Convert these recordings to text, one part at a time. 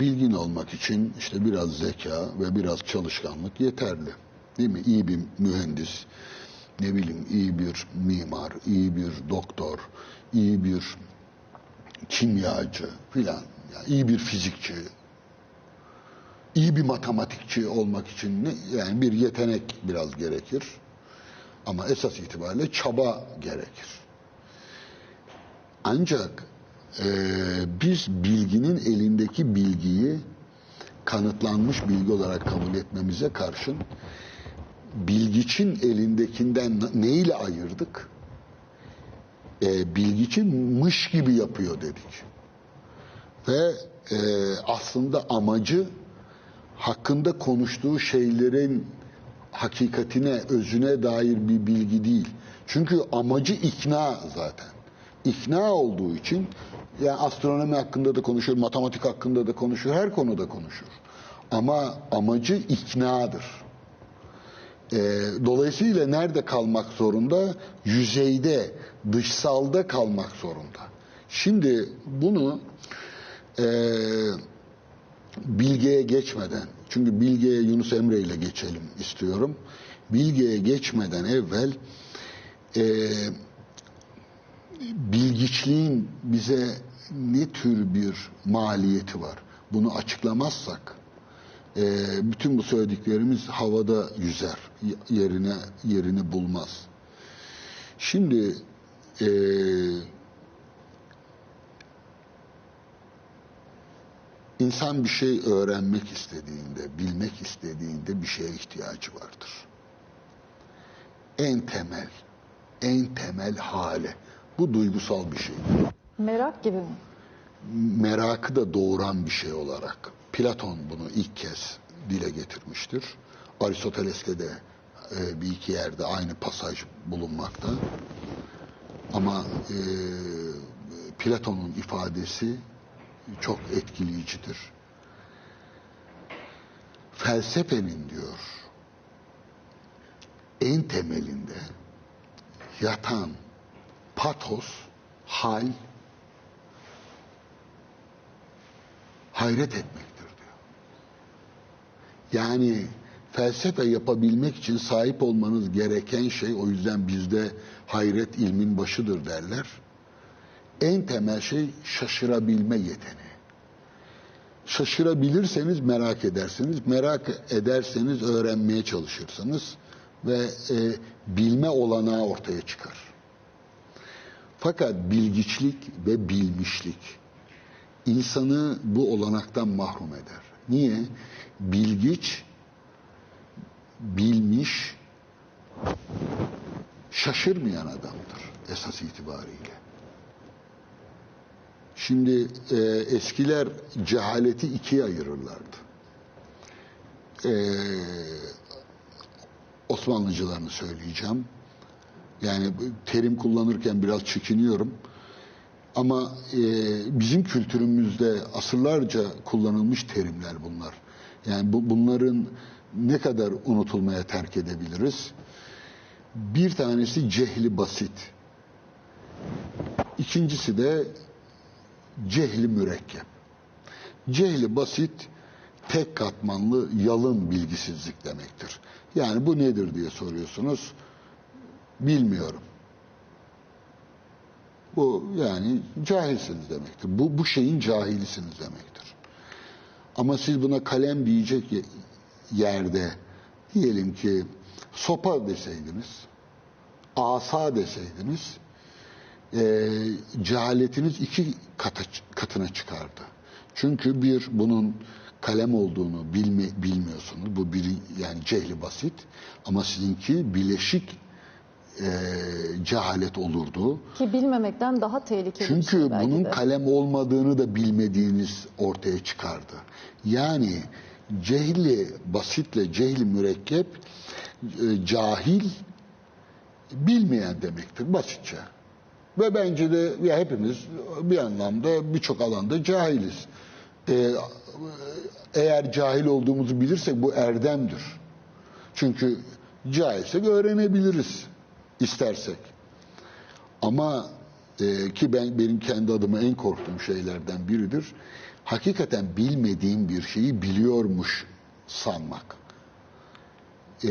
bilgin olmak için işte biraz zeka ve biraz çalışkanlık yeterli. Değil mi? İyi bir mühendis, ne bileyim iyi bir mimar, iyi bir doktor, iyi bir kimyacı filan, yani iyi bir fizikçi, iyi bir matematikçi olmak için ne, yani bir yetenek biraz gerekir. Ama esas itibariyle çaba gerekir. Ancak eee, biz bilginin elindeki bilgiyi kanıtlanmış bilgi olarak kabul etmemize karşın bilgiçin elindekinden ne- neyle ayırdık? Eee bilgiçin mış gibi yapıyor dedik. Ve eee, aslında amacı hakkında konuştuğu şeylerin hakikatine, özüne dair bir bilgi değil. Çünkü amacı ikna zaten. İkna olduğu için yani astronomi hakkında da konuşur, matematik hakkında da konuşur, her konuda konuşur. Ama amacı iknadır. Ee, dolayısıyla nerede kalmak zorunda? Yüzeyde, dışsalda kalmak zorunda. Şimdi bunu eee Bilge'ye geçmeden, çünkü Bilge'ye Yunus Emre ile geçelim istiyorum. Bilge'ye geçmeden evvel e, bilgiçliğin bize ne tür bir maliyeti var? Bunu açıklamazsak e, bütün bu söylediklerimiz havada yüzer, yerine yerini bulmaz. Şimdi e, İnsan bir şey öğrenmek istediğinde, bilmek istediğinde bir şeye ihtiyacı vardır. En temel, en temel hale. Bu duygusal bir şey. Merak gibi mi? Merakı da doğuran bir şey olarak. Platon bunu ilk kez dile getirmiştir. Aristoteles'te de e, bir iki yerde aynı pasaj bulunmakta. Ama e, Platon'un ifadesi çok etkileyicidir. Felsefenin diyor en temelinde yatan patos, hal, hayret etmektir diyor. Yani felsefe yapabilmek için sahip olmanız gereken şey o yüzden bizde hayret ilmin başıdır derler en temel şey şaşırabilme yeteneği. Şaşırabilirseniz merak edersiniz. Merak ederseniz öğrenmeye çalışırsınız. Ve e, bilme olanağı ortaya çıkar. Fakat bilgiçlik ve bilmişlik insanı bu olanaktan mahrum eder. Niye? Bilgiç, bilmiş, şaşırmayan adamdır esas itibariyle. Şimdi e, eskiler cehaleti ikiye ayırırlardı. E, Osmanlıcılarını söyleyeceğim. Yani terim kullanırken biraz çekiniyorum. Ama e, bizim kültürümüzde asırlarca kullanılmış terimler bunlar. Yani bu, bunların ne kadar unutulmaya terk edebiliriz? Bir tanesi cehli basit. İkincisi de cehli mürekkep. Cehli basit, tek katmanlı yalın bilgisizlik demektir. Yani bu nedir diye soruyorsunuz. Bilmiyorum. Bu yani cahilsiniz demektir. Bu, bu şeyin cahilisiniz demektir. Ama siz buna kalem diyecek ye- yerde diyelim ki sopa deseydiniz, asa deseydiniz, e, cehaletiniz iki kata, katına çıkardı. Çünkü bir bunun kalem olduğunu bilme, bilmiyorsunuz. Bu bir yani cehli basit ama sizinki bileşik e, cehalet olurdu. Ki bilmemekten daha tehlikeli bir Çünkü şey belki bunun de. kalem olmadığını da bilmediğiniz ortaya çıkardı. Yani cehli basitle cehli mürekkep e, cahil bilmeyen demektir basitçe. Ve bence de ya hepimiz bir anlamda birçok alanda cahiliz. Ee, eğer cahil olduğumuzu bilirsek bu erdemdir. Çünkü cahilsek öğrenebiliriz istersek. Ama e, ki ben benim kendi adıma en korktuğum şeylerden biridir. hakikaten bilmediğim bir şeyi biliyormuş sanmak. Ee,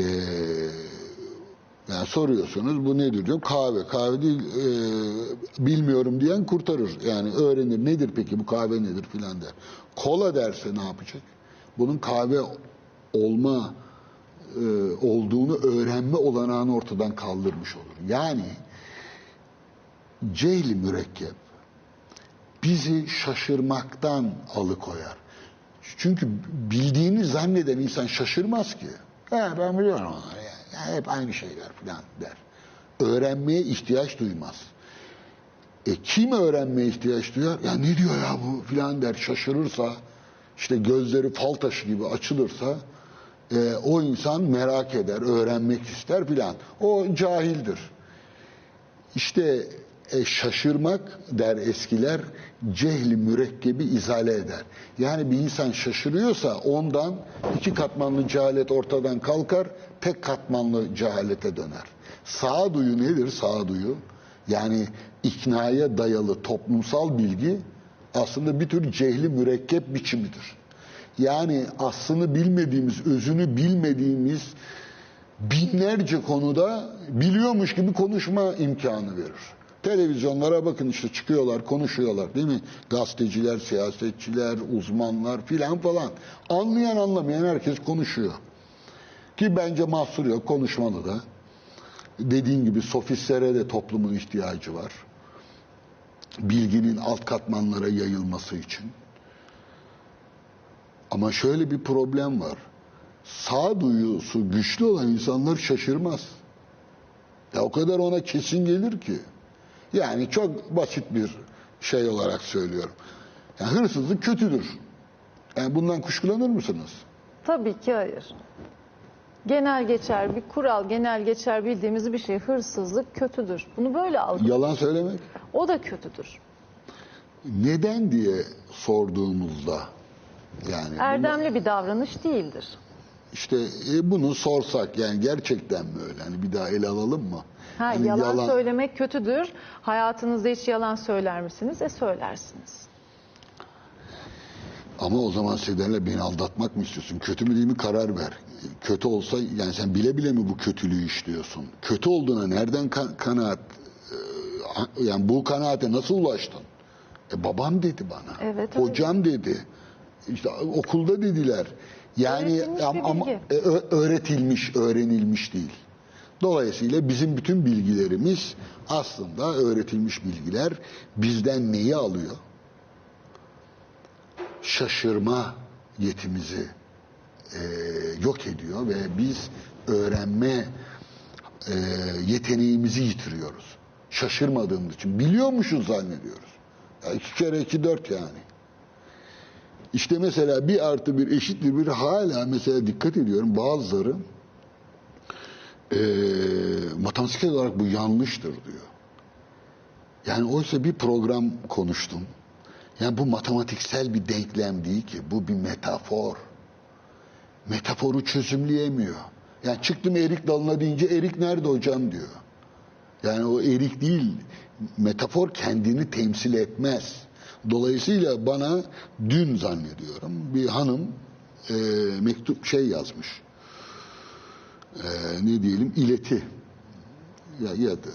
yani soruyorsunuz bu nedir diyorum kahve kahve değil e, bilmiyorum diyen kurtarır yani öğrenir nedir peki bu kahve nedir filan der. Kola derse ne yapacak? Bunun kahve olma olduğunu öğrenme olanağını ortadan kaldırmış olur. Yani cehli mürekkep bizi şaşırmaktan alıkoyar. Çünkü bildiğini zanneden insan şaşırmaz ki. He, ben biliyorum onları. Ya. Ya hep aynı şeyler falan der. Öğrenmeye ihtiyaç duymaz. E kim öğrenmeye ihtiyaç duyar? Ya ne diyor ya bu filan der şaşırırsa işte gözleri fal taşı gibi açılırsa e, o insan merak eder, öğrenmek ister filan. O cahildir. İşte e, şaşırmak der eskiler cehli mürekkebi izale eder. Yani bir insan şaşırıyorsa ondan iki katmanlı cehalet ortadan kalkar, tek katmanlı cehalete döner. Sağduyu nedir sağduyu? Yani iknaya dayalı toplumsal bilgi aslında bir tür cehli mürekkep biçimidir. Yani aslını bilmediğimiz, özünü bilmediğimiz binlerce konuda biliyormuş gibi konuşma imkanı verir. Televizyonlara bakın işte çıkıyorlar, konuşuyorlar değil mi? Gazeteciler, siyasetçiler, uzmanlar filan falan. Anlayan anlamayan herkes konuşuyor. Ki bence mahsur yok, konuşmalı da. Dediğin gibi sofistlere de toplumun ihtiyacı var. Bilginin alt katmanlara yayılması için. Ama şöyle bir problem var. Sağduyusu güçlü olan insanlar şaşırmaz. Ya o kadar ona kesin gelir ki. Yani çok basit bir şey olarak söylüyorum. Yani hırsızlık kötüdür. Yani bundan kuşkulanır mısınız? Tabii ki hayır. Genel geçer bir kural, genel geçer bildiğimiz bir şey hırsızlık kötüdür. Bunu böyle algı. Yalan söylemek. O da kötüdür. Neden diye sorduğumuzda yani Erdemli bir davranış değildir. işte e, bunu sorsak yani gerçekten mi öyle? Hani bir daha ele alalım mı? Ha, Hani yalan, söylemek kötüdür. Hayatınızda hiç yalan söyler misiniz? E söylersiniz. Ama o zaman Seder'le beni aldatmak mı istiyorsun? Kötü mü değil mi karar ver. Kötü olsa yani sen bile bile mi bu kötülüğü işliyorsun? Kötü olduğuna nereden ka- kanaat e, yani bu kanaate nasıl ulaştın? E babam dedi bana. Evet, Hocam dedi. İşte okulda dediler. Yani Öğretilmiş ama e, öğretilmiş, öğrenilmiş değil. Dolayısıyla bizim bütün bilgilerimiz aslında öğretilmiş bilgiler bizden neyi alıyor? şaşırma yetimizi e, yok ediyor ve biz öğrenme e, yeteneğimizi yitiriyoruz. Şaşırmadığımız için. Biliyormuşuz zannediyoruz. Ya iki kere iki dört yani. İşte mesela bir artı bir eşittir bir hala mesela dikkat ediyorum bazıları e, matematiksel olarak bu yanlıştır diyor. Yani oysa bir program konuştum. Yani bu matematiksel bir denklem değil ki. Bu bir metafor. Metaforu çözümleyemiyor. Yani çıktım erik dalına deyince erik nerede hocam diyor. Yani o erik değil. Metafor kendini temsil etmez. Dolayısıyla bana dün zannediyorum bir hanım e, mektup şey yazmış. E, ne diyelim ileti. Ya, ya da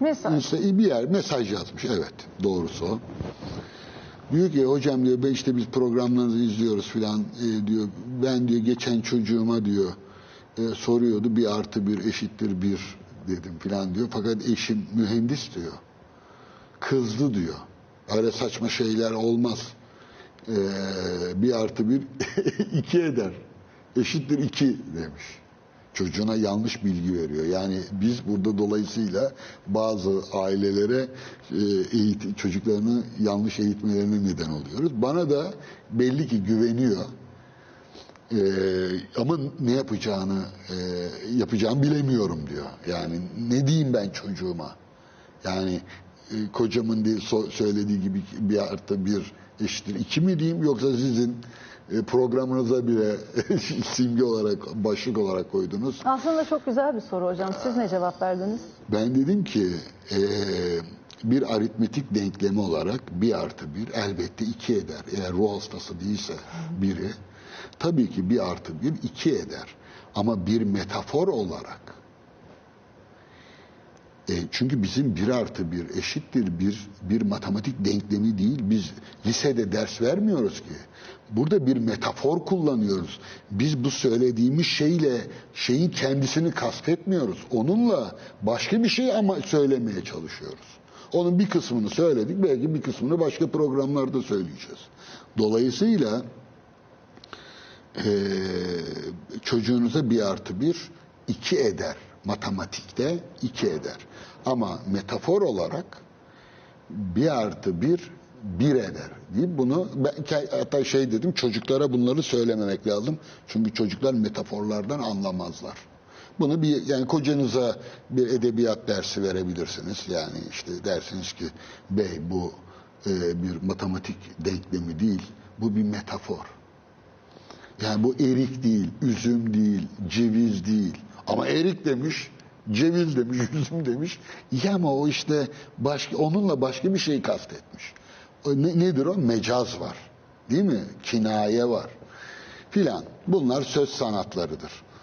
Mesaj. İşte bir yer mesaj yazmış. Evet doğrusu o. Diyor ki hocam diyor ben işte biz programlarınızı izliyoruz filan e, diyor. Ben diyor geçen çocuğuma diyor e, soruyordu bir artı bir eşittir bir dedim filan diyor. Fakat eşim mühendis diyor. Kızdı diyor. Öyle saçma şeyler olmaz. E, bir artı bir iki eder. Eşittir iki demiş çocuğuna yanlış bilgi veriyor. Yani biz burada dolayısıyla bazı ailelere e, eğitim, çocuklarını yanlış eğitmelerine neden oluyoruz. Bana da belli ki güveniyor. E, ama ne yapacağını e, yapacağımı bilemiyorum diyor. Yani ne diyeyim ben çocuğuma? Yani kocamın diye so- söylediği gibi bir artı bir eşittir iki mi diyeyim yoksa sizin e, programınıza bile simge olarak başlık olarak koydunuz. Aslında çok güzel bir soru hocam. Siz ne cevap verdiniz? Ben dedim ki eee, bir aritmetik denklemi olarak bir artı bir elbette iki eder. Eğer ruh hastası değilse biri tabii ki bir artı bir iki eder. Ama bir metafor olarak e, çünkü bizim bir artı bir eşittir bir bir matematik denklemi değil. Biz lisede ders vermiyoruz ki. Burada bir metafor kullanıyoruz. Biz bu söylediğimiz şeyle şeyin kendisini kastetmiyoruz. Onunla başka bir şey ama söylemeye çalışıyoruz. Onun bir kısmını söyledik. Belki bir kısmını başka programlarda söyleyeceğiz. Dolayısıyla eee, çocuğunuza bir artı bir iki eder. Matematikte iki eder. Ama metafor olarak bir artı bir bir eder. Deyip bunu ben hatta şey dedim çocuklara bunları söylememek lazım. Çünkü çocuklar metaforlardan anlamazlar. Bunu bir yani kocanıza bir edebiyat dersi verebilirsiniz. Yani işte dersiniz ki bey bu e, bir matematik denklemi değil. Bu bir metafor. Yani bu erik değil, üzüm değil, ceviz değil. Ama erik demiş, ceviz demiş, üzüm demiş. Ya ama o işte başka, onunla başka bir şey kastetmiş. O ne- nedir o? Mecaz var. Değil mi? Kinaye var. Filan. Bunlar söz sanatlarıdır.